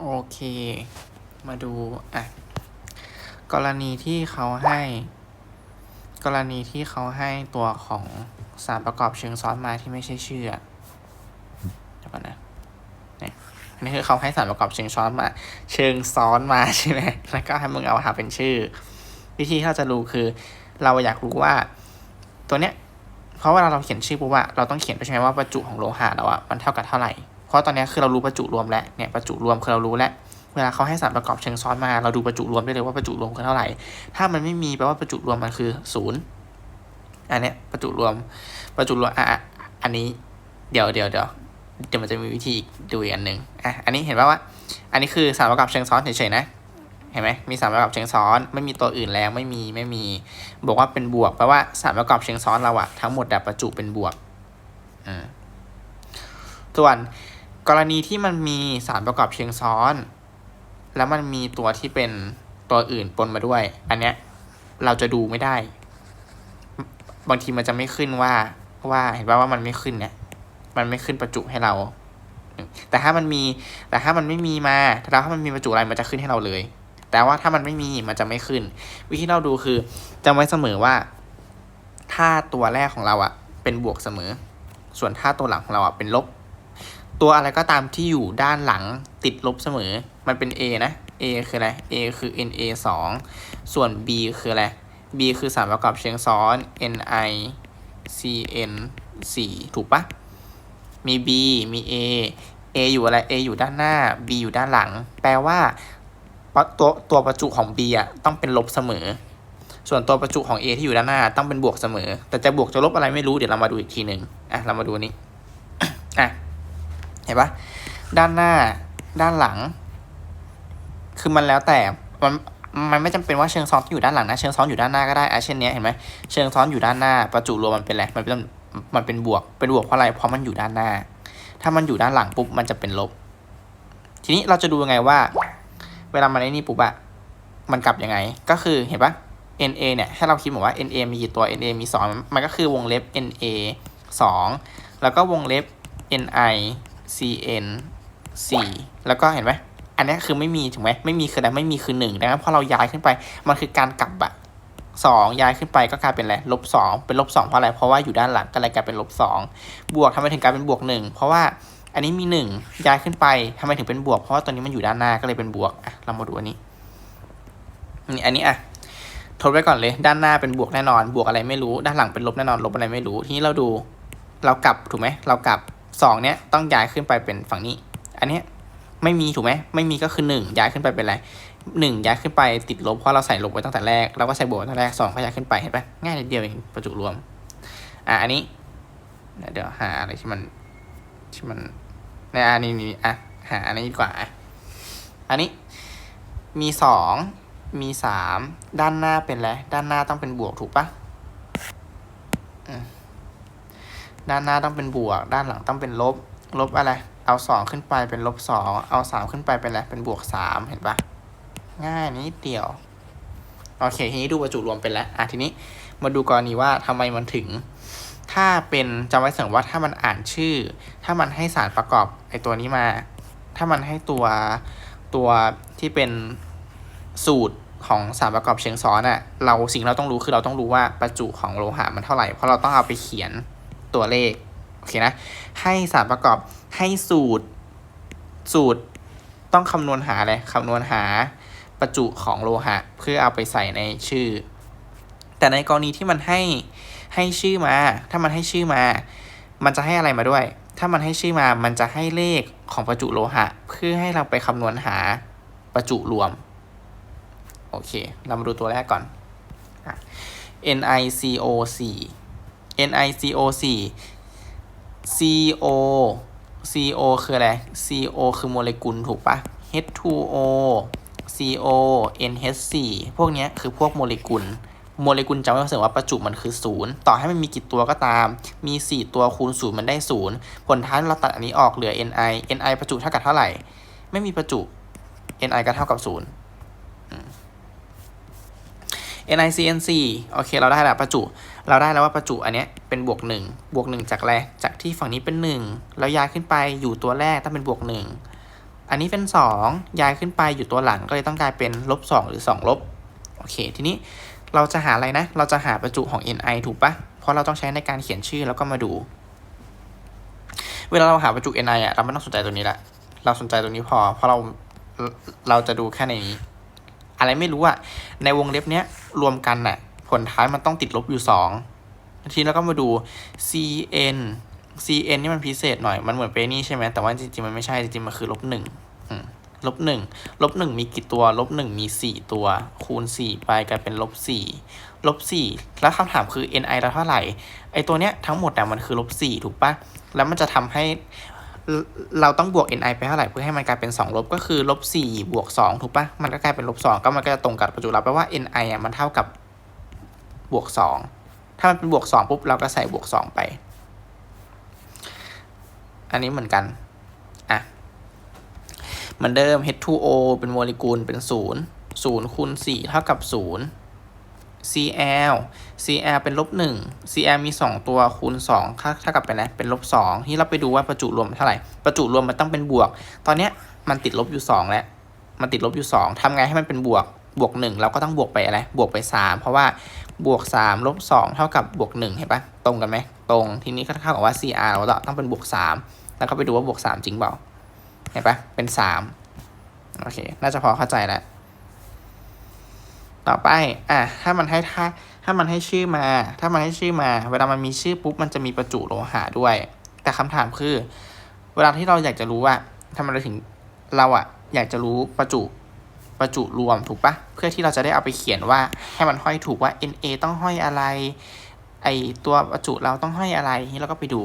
โอเค มาดู อะ กรณีที่เขาให้ กรณีที่เขาให้ตัวของสารประกอบเชิงซ้อนมาที่ไม่ใช่ชื่อเดี๋ยวก่อนนะนี่อันนี้คือเขาให้สารประกอบเชิงซ้อนมา เชิงซ้อนมาใช่ไหมแล้วก็ให้มึงเอาหาเป็นชื่อ วิธีที่เราจะรู้คือ เราอยากรู้ว่า ตัวเนี้ย เพราะเวลาเราเขียนชื่อปุ๊บอะเราต้องเขียนไปใช่ไหมว่าประจุของโลหะเราอะมันเท่ากับเท่าไหร่ เพราะตอนนี้คือเรารู้ประจุรวมแล้วเนี่ยประจุรวมคือเรารู้แล้วเวลาเขาให้สารประกอบเชิงซ้อนมา เราดูประจุรวมได้เลยว่าประจุรวมคือเท่าไหร่ ถ้ามันไม่มีแปลว่าประจุรวมมันคือศูนย์อันเนี้ยประจุรวมประจุรวมอะอันนี้เดี๋ยวเดี๋ยวเดี๋ยวเดี๋ยวมันจะมีวิธีอีกดูอีกอันหนึ่งอะอันนี้เห็นป่าว่า อันนี้คือสารประกอบเชิงซ้อนเฉยๆนะเห็นไหมมีสารประกอบเชิงซ้อน ไม่มีตัวอื่นแล้วไม่มีไม่มีบอกว่าเป็นบวกแปลว่าสารประกอบเชิงซ้อนเราอะทั้งหมดอะประจุเป็นบวกอืมส่วน กรณีที่มันมีสารประกอบเชิงซ้อน แล้วมันมีตัวที่เป็นตัวอื่นปนมาด้วย อันเนี้ยเราจะดูไม่ได้ บางทีมันจะไม่ขึ้นว่าว่าเห็นป่าว่ามันไม่ขึ้นเนี่ย มันไม่ขึ้นประจุให้เรา แต่ถ้ามันมี แต่ถ้ามันไม่มีมาแต่ถ้ามันมีประจุอะไรมันจะขึ้นให้เราเลย แต่ว่าถ้ามันไม่มีมันจะไม่ขึ้น วิธีเราดูคือจำไว้เสมอว่า ถ้าตัวแรกของเราอะเป็นบวกเสมอ ส่วนถ้าตัวหลังของเราอะเป็นลบ ตัวอะไรก็ตามที่อยู่ด้านหลังติดลบเสมอ มันเป็น A นะ A คืออะไร A คือ Na 2 ส่วน B คืออะไร B คือสารประกอบเชิงซ้อน Ni Cn 4ถูกปะมี B มี A A อยู่อะไร A อยู่ด้านหน้า B อยู่ด้านหลัง แปลว่าตัวตัวประจุของ B อะต้องเป็นลบเสมอ ส่วนตัวประจุของ A ที่อยู่ด้านหน้าต้องเป็นบวกเสมอ แต่จะบวกจะลบอะไรไม่รู้เดี๋ยวเรามาดูอีกทีหนึ่งอะเรามาดูนี้อะ เห็นปะด้านหน้าด้านหลัง คือมันแล้วแต่มันมันไม่จำเป็นว่าเชิงซ้อนอยู่ด้านหลังนะเชิงซ้อนอยู่ด้านหน้าก็ได้อะเช่นเนี้ยเห็นไหมเชิงซ้อนอยู่ด้านหน้า ประจุรวมมันเป็นอะไรมันเป็นมันเป็นบวกเป็นบวกเพราะอะไรเพราะมันอยู่ด้านหน้า ถ้ามันอยู่ด้านหลังปุ๊บมันจะเป็นลบ ทีนี้เราจะดูยังไงว่า เวลามันไอ้นี่ปุ๊บอะมันกลับยังไง ก็คือเห็นปะ NA เนี่ยให้เราคิดบอกว่า NA มีกี่ตัว NA มี 2 มันก็คือวงเล็บ NA 2 แล้วก็วงเล็บ NI CN 4 แล้วก็เห็นไหมอันนี้คือไม่มีถูกไหมไม่มีคืออะไรไม่มีคือ1ดังนั้นพอเราย้ายขึ้นไปมันคือการกลับอะสองย้ายขึ้นไปก็กลายเป็นอะไรลบสองเป็นลบสองเพราะอะไรเพราะว่าอยู่ด้านหลังก็เลยกลายเป็นลบสองบวกทำไมถึงกลายเป็นบวกหนึ่งเพราะว่าอันนี้มีหนึ่งย้ายขึ้นไปทำไมถึงเป็นบวก เพราะว่าตัวนี้มันอยู่ด้านหน้าก็เลยเป็นบวกอะเรามาดูอันนี้นี่อันนี้อะทดไว้ก่อนเลย ด้านหน้าเป็นบวกแน่นอน บวกอะไรไม่รู้ ด้านหลังเป็นลบแน่นอน ลบอะไรไม่รู้ ทีนี้เราดู เรากลับถูกไหม เรากลับ สองเนี้ยต้องย้ายขึ้นไปเป็นฝั่งนี้ อันเนี้ยไม่มีถูกไหมไม่มีก็คือหนึ่งย้ายขึ้นไปเป็นอะไรหนึ่งย้ายขึ้นไปติดลบเพราะเราใส่ลบไว้ตั้งแต่แรกเราก็ใส่บวกตั้งแต่แรกสองก็ย้ายขึ้นไปเห็นปะง่ายนิดเดียวเองประจุรวมอะอันนี้เดี๋ยวหาอะไรที่มันที่มันในอันนี้นี่อะหาอันนี้ดีกว่าอะอันนี้มีสองมีสามด้านหน้าเป็นอะไรด้านหน้าต้องเป็นบวกถูกปะอืม ด้านหน้าต้องเป็นบวก ด้านหลังต้องเป็นลบ ลบอะไร เอาสองขึ้นไปเป็นลบสองเอาสามขึ้นไปเป็นอะไร เป็นบวกสามเห็นปะง่ายนิดเดียว โอเค ทีนี้ดูประจุรวมเป็นแล้ว อะทีนี้มาดูกรณีว่าทำไมมันถึง ถ้าเป็นจำไว้เสมอว่าถ้ามันอ่านชื่อ ถ้ามันให้สารประกอบไอตัวนี้มา ถ้ามันให้ตัวตัวที่เป็นสูตรของสารประกอบเชิงซ้อนอะเราสิ่งเราต้องรู้คือเราต้องรู้ว่าประจุของโลหะมันเท่าไหร่ เพราะเราต้องเอาไปเขียน ตัวเลข โอเคนะ ให้สารประกอบให้สูตร สูตรต้องคำนวณหาอะไรคำนวณหาประจุของโลหะ เพื่อเอาไปใส่ในชื่อ แต่ในกรณีที่มันให้ให้ชื่อมา ถ้ามันให้ชื่อมา มันจะให้อะไรมาด้วย ถ้ามันให้ชื่อมา มันจะให้เลขของประจุโลหะ เพื่อให้เราไปคำนวณหาประจุรวม โอเค เรามาดูตัวแรกก่อน NiCO4 NiCO4 CO CO คืออะไร CO คือโมเลกุลถูกปะ H2O CO NH4 พวกนี้คือพวกโมเลกุล โมเลกุลจำไว้เสมอว่าประจุมันคือศูนย์ต่อให้มันมีกี่ตัวก็ตาม มี 4 ตัวคูณศูนย์มันได้ศูนย์ผลท้ายเราตัดอันนี้ออกเหลือ Ni Ni ประจุเท่ากับเท่าไหร่ ไม่มีประจุ Ni ก็เท่ากับศูนย์ NiCN4 โอเค เราได้ล้วประจุ เราได้แล้วว่าประจุอันเนี้ยเป็นบวกหนึ่งบวกหนึ่งจากอะไรจากที่ฝั่งนี้เป็นหนึ่งแล้วย้ายขึ้นไปอยู่ตัวแรกต้องเป็นบวกหนึ่งอันนี้เป็นสองย้ายขึ้นไปอยู่ตัวหลังก็เลยต้องกลายเป็นลบสองหรือสองลบโอเค ทีนี้เราจะหาอะไรนะ เราจะหาประจุของ ni ถูกปะเพราะเราต้องใช้ในการเขียนชื่อแล้วก็มาดู เวลาเราหาประจุ ni อะเราไม่ต้องสนใจตัวนี้ละเราสนใจตัวนี้พอ เพราะเราเราจะดูแค่ในนี้ อะไรไม่รู้อะในวงเล็บเนี้ยรวมกันน่ะ ผลท้ายมันต้องติดลบอยู่สองทีนี้เราก็มาดู cn cn นี่มันพิเศษหน่อย มันเหมือนเปนี่ใช่ไหม แต่ว่าจริงๆ มันไม่ใช่ จริงๆ มันคือลบหนึ่งลบหนึ่งลบหนึ่งมีกี่ตัว ลบหนึ่งมีสี่ตัว คูณสี่ไปกลายเป็นลบสี่ลบสี่แล้วคำถามคือ ni เราเท่าไหร่ ไอตัวเนี้ยทั้งหมดอ่มันคือลบสี่ถูกปะแล้วมันจะทำให้เราต้องบวก ni ไปเท่าไหร่เพื่อให้มันกลายเป็น 2 ลบก็คือลบ4บวก2ถูกปะมันก็กลายเป็นลบ2ก็มันก็จะตรงกับประจุลับแปลว่า ni อะมันเท่ากับ บวก 2 ถ้ามันเป็นบวก 2 ปุ๊บ เราก็ใส่บวก 2 ไป อันนี้เหมือนกัน อะ เหมือนเดิม H2O เป็นโมเลกุลเป็น 0 0คูณ4เท่ากับ 0 Cl Cl เป็นลบหนึ่ง Cl มีสองตัวคูณสองเท่ากับเป็นะเป็นลบสองที่เราไปดูว่าประจุรวมเท่าไหร่ ประจุรวมมันต้องเป็นบวก ตอนเนี้ยมันติดลบอยู่สองแล้ว มันติดลบอยู่สองทำไงให้มันเป็นบวก บวกหนึ่งเราก็ต้องบวกไปอะไร บวกไปสามเพราะว่า บวกสามลบสองเท่ากับบวกหนึ่งเห็นปะตรงกันไหมตรงทีนี้ก็เท่ากับว่า Cr เราต้องเป็นบวกสามแล้วก็ไปดูว่าบวกสามจริงเปล่าเห็นปะเป็นสามโอเค น่าจะพอเข้าใจแล้วต่อไปอะถ้ามันให้ถ้าถ้ามันให้ชื่อมา ถ้ามันให้ชื่อมา เวลามันมีชื่อปุ๊บมันจะมีประจุโลหะด้วย แต่คำถามคือ เวลาที่เราอยากจะรู้ว่าทำไมเราถึงเราอะอยากจะรู้ประจุ ประจุรวมถูกปะเพื่อที่เราจะได้เอาไปเขียนว่าให้มันห้อยถูกว่า NA ต้องห้อยอะไร ไอตัวประจุเราต้องห้อยอะไรนี่เราก็ไปดู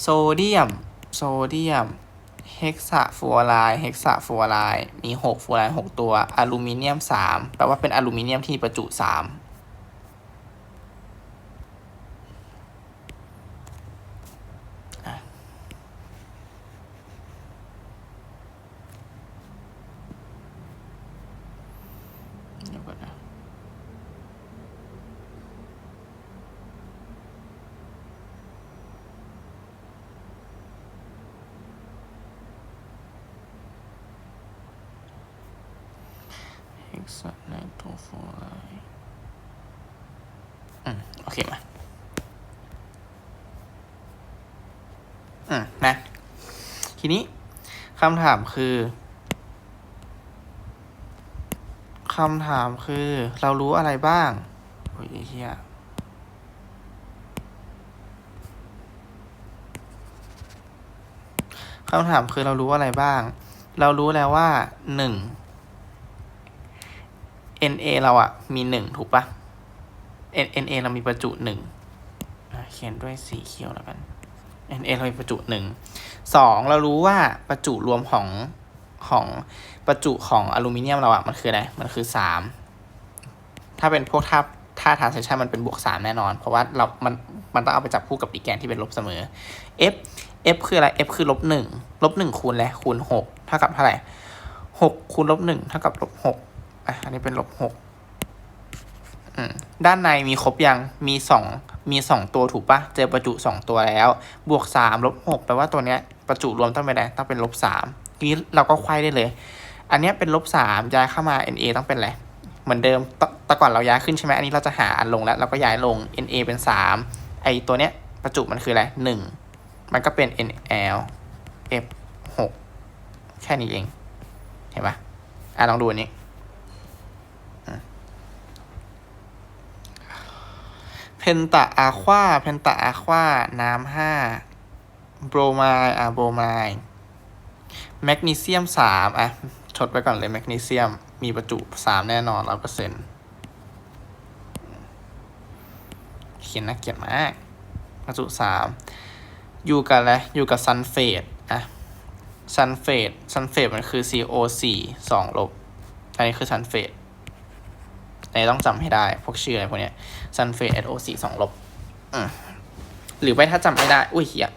โซเดียม โซเดียม เฮกซาฟัวไรด์เฮกซาฟัวไรด์มี6ฟัวไรด์6ตัว อลูมิเนียม 3 แปลว่าเป็นอลูมิเนียมที่ประจุ 3 เฮกซาไนโตรฟลูออไรด์อืมโอเคมาอืมนะ ทีนี้คำถามคือคำถามคือ เรารู้อะไรบ้าง โอ้ยเฮียคำถามคือเรารู้อะไรบ้าง เรารู้แล้วว่าหนึ่ง NA เราอะมีหนึ่งถูกปะ NA เรามีประจุหนึ่งเขียนด้วยสีเขียวแล้วกัน Na เรามีประจุหนึ่งสองเรารู้ว่าประจุรวมของของประจุของอลูมิเนียมเราอะมันคืออะไร มันคือสามถ้าเป็นพวกท่าท่าทางเซชันมันเป็นบวกสามแน่นอน เพราะว่าเรา มัน มันต้องเอาไปจับคู่กับดีแกนที่เป็นลบเสมอ F F คืออะไร F คือลบหนึ่งลบหนึ่งคูณอะไรคูณหกเท่ากับเท่าไหร่หกคูณลบหนึ่งเท่ากับลบหก อะอันนี้เป็นลบหกด้านในมีครบยังมีสองมีสองตัวถูกปะเจอประจุสองตัวแล้ว บวกสามลบหกแปลว่าตัวเนี้ยประจุรวมต้องเป็นอะไรต้องเป็นลบสามทีนี้เราก็ควายได้เลย อันเนี้ยเป็นลบสามย้ายเข้ามา Na ต้องเป็นอะไรเหมือนเดิมตแต่ก่อนเราย้ายขึ้นใช่ไหมอันนี้เราจะหาอันลงแล้วเราก็ย้ายลง Na เป็นสามไอตัวเนี้ยประจุมันคืออะไรหนึ่งมันก็เป็น NL F หกแค่นี้เอง เห็นปะอะลองดูอันนี้เพ นตาอะควาเพนตาอะควาน้ำห้าโบรไมด์อะโบรไมด์แมกนีเซียมสามอะทดไปก่อนเลยแมกนีเซียมมีประจุสามแน่นอนร้อยเปอร์เซ็นต์เขียนน่าเกลียดมากประจุสามอยู่กับอะไรอยู่กับซันเฟตอะซันเฟตซันเฟตมันคือ CO สี่สองลบอันนี้คือซันเฟต อันต้องจำให้ได้ พวกชื่ออะไรพวกเนี้ยซันเฟต SO สี่สองลบหรือไม่ถ้าจำไม่ได้ อุ้ยเหี้ย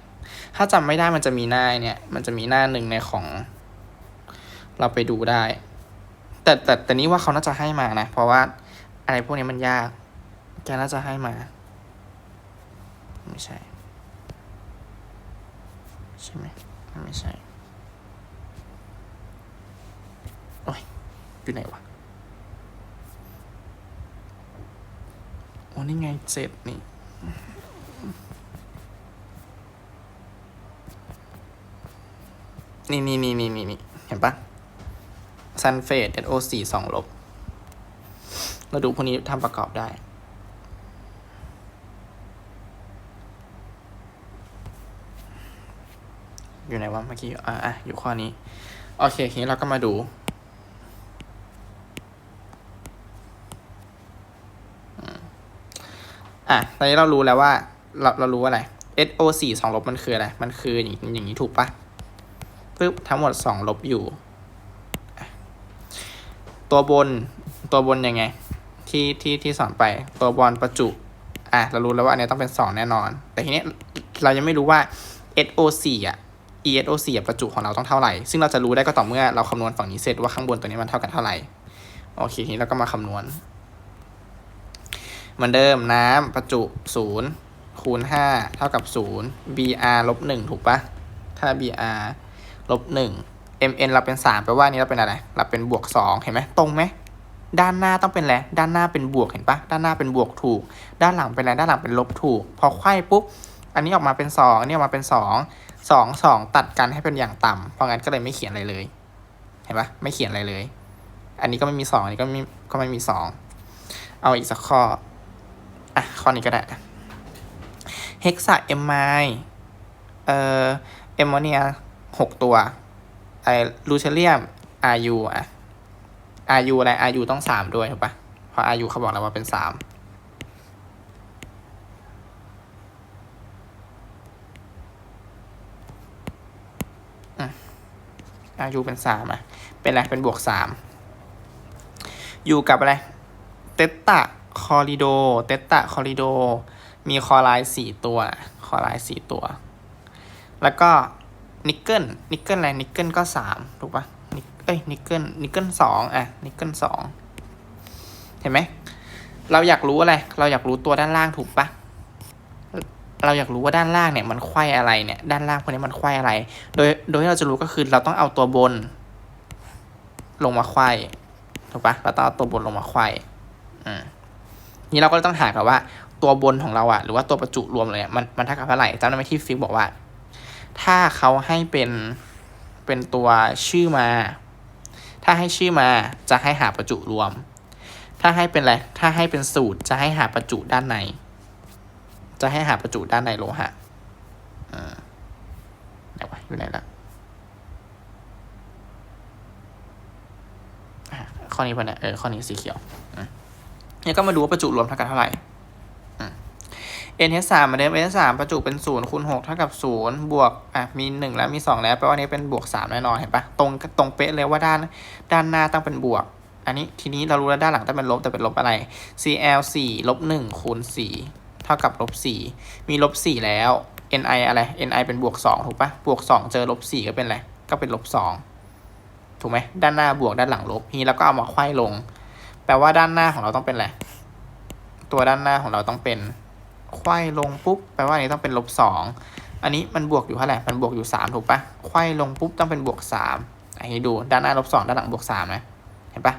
ถ้าจำไม่ได้มันจะมีหน้าเนี่ย มันจะมีหน้าหนึ่งในของ เราไปดูได้ แต่แต่แต่นี้ว่าเขาน่าจะให้มานะ เพราะว่าอะไรพวกนี้มันยากแกน่าจะให้มา ไม่ใช่ ใช่ไหมไม่ใช่ โอ้ยอยู่ไหนวะ โอ้ นี่ไงเจ็ดนี่ นี่นี่นี่นี่นี่นี่เห็นปะซันเฟด SO4 สองลบ เราดูพวกนี้ทำประกอบได้อยู่ไหนวะเมื่อกี้ อะอะอยู่ข้อนี้ โอเค ทีนี้เราก็มาดู อะตอนนี้เรารู้แล้วว่าเราเรารู้ว่าอะไร SO4 สองลบมันคืออะไร มันคืออย่างอย่างนี้ถูกปะปึ๊บทั้งหมดสองลบอยู่ ตัวบนตัวบนยังไง ที่ที่ที่สอนไปตัวบอลประจุ อะเรารู้แล้วว่าอันนี้ต้องเป็นสองแน่นอน แต่ทีนี้เรายังไม่รู้ว่า SO4 อะ ESO4 อะประจุของเราต้องเท่าไหร่ ซึ่งเราจะรู้ได้ก็ต่อเมื่อเราคำนวณฝั่งนี้เสร็จว่าข้างบนตัวนี้มันเท่ากันเท่าไหร่ โอเคทีนี้เราก็มาคำนวณ เหมือนเดิมน้ำประจุศูนย์คูณห้าเท่ากับศูนย์ Br ลบหนึ่งถูกปะถ้า Br ลบหนึ่ง Mn เราเป็นสามแปลว่านี้เราเป็นอะไร เราเป็นบวกสองเห็นไหมตรงไหมด้านหน้าต้องเป็นอะไร ด้านหน้าเป็นบวกเห็นปะด้านหน้าเป็นบวกถูก ด้านหลังเป็นอะไรด้านหลังเป็นลบถูก พอไขว้ปุ๊บ อันนี้ออกมาเป็นสองอันนี้ออกมาเป็นสองสองสองตัดกันให้เป็นอย่างต่ำเพราะงั้นก็เลยไม่เขียนอะไรเลย เห็นปะไม่เขียนอะไรเลย อันนี้ก็ไม่มีสองอันนี้ก็ไม่ก็ไม่มีสองเอาอีกสักข้อ อะ ข้อนี้ก็ได้เฮกซาเอมไมเอ่อเอมโมเนียหกตัวไอลูเทเรียมอายูอะอายูอะไรอายูต้องสามด้วยถูกปะเพราะอายูเขาบอกแล้วว่าเป็นสามอายูเป็นสามอะ เป็นอะไร เป็นบวกสาม อยู่กับอะไร เตตตา คอริโด เตตตาคอริโด มีคอไลน์สี่ตัว คอไลน์สี่ตัว แล้วก็นิกเกิล นิกเกิลอะไร นิกเกิลก็สามถูกปะนิกเอ้ย นิกเกิล นิกเกิลสองอะ นิกเกิลสองเห็นไหม เราอยากรู้อะไร เราอยากรู้ตัวด้านล่างถูกปะเราอยากรู้ว่าด้านล่างเนี่ยมันไขว้อะไรเนี่ย ด้านล่างพวกนี้มันไขว้อะไร โดย โดยที่เราจะรู้ก็คือเราต้องเอาตัวบน ลงมาไขว้ถูกปะเราต้องเอาตัวบนลงมาไขว้อืม นี่เราก็ต้องหากันว่าตัวบนของเราอะหรือว่าตัวประจุรวมเลยมันมันเท่ากับเท่าไหร่จำได้ไหมที่ฟิกบอกว่า ถ้าเขาให้เป็นเป็นตัวชื่อมา ถ้าให้ชื่อมาจะให้หาประจุรวม ถ้าให้เป็นอะไรถ้าให้เป็นสูตรจะให้หาประจุด้านใน จะให้หาประจุด้านในโลหะอ่าไหนวะอยู่ไหนละข้อนี้ปะเนี่ยเออข้อนี้สีเขียวอ เนี่ยก็มาดูว่าประจุรวมเท่ากับเท่าไหร่ NH สามเหมือนเดิม NH สามประจุเป็นศูนย์คูณหกเท่ากับศูนย์บวกอะมีหนึ่งแล้วมีสองแล้วแปลว่านี้เป็นบวกสามแน่นอนเห็นปะตรงตรงเป๊ะเลยว่าด้านด้านหน้าต้องเป็นบวก อันนี้ทีนี้เรารู้แล้วด้านหลังต้องเป็นลบแต่เป็นลบอะไร Cl สี่ลบหนึ่งคูณสี่เท่ากับลบสี่มีลบสี่แล้ว Ni อะไร Ni เป็นบวกสองถูกปะบวกสองเจอลบสี่ก็เป็นอะไรก็เป็นลบสองถูกไหมด้านหน้าบวกด้านหลังลบทีนี้เราก็เอามาไขว้ลง แปลว่าด้านหน้าของเราต้องเป็นอะไร ตัวด้านหน้าของเราต้องเป็นไขว้ลงปุ๊บ แปลว่าอันนี้ต้องเป็นลบสองอันนี้มันบวกอยู่เท่าไหร่ มันบวกอยู่สามถูกปะไขว้ลงปุ๊บต้องเป็นบวกสามอันนี้ดูด้านหน้าลบสองด้านหลังบวกสามนะ เห็นปะ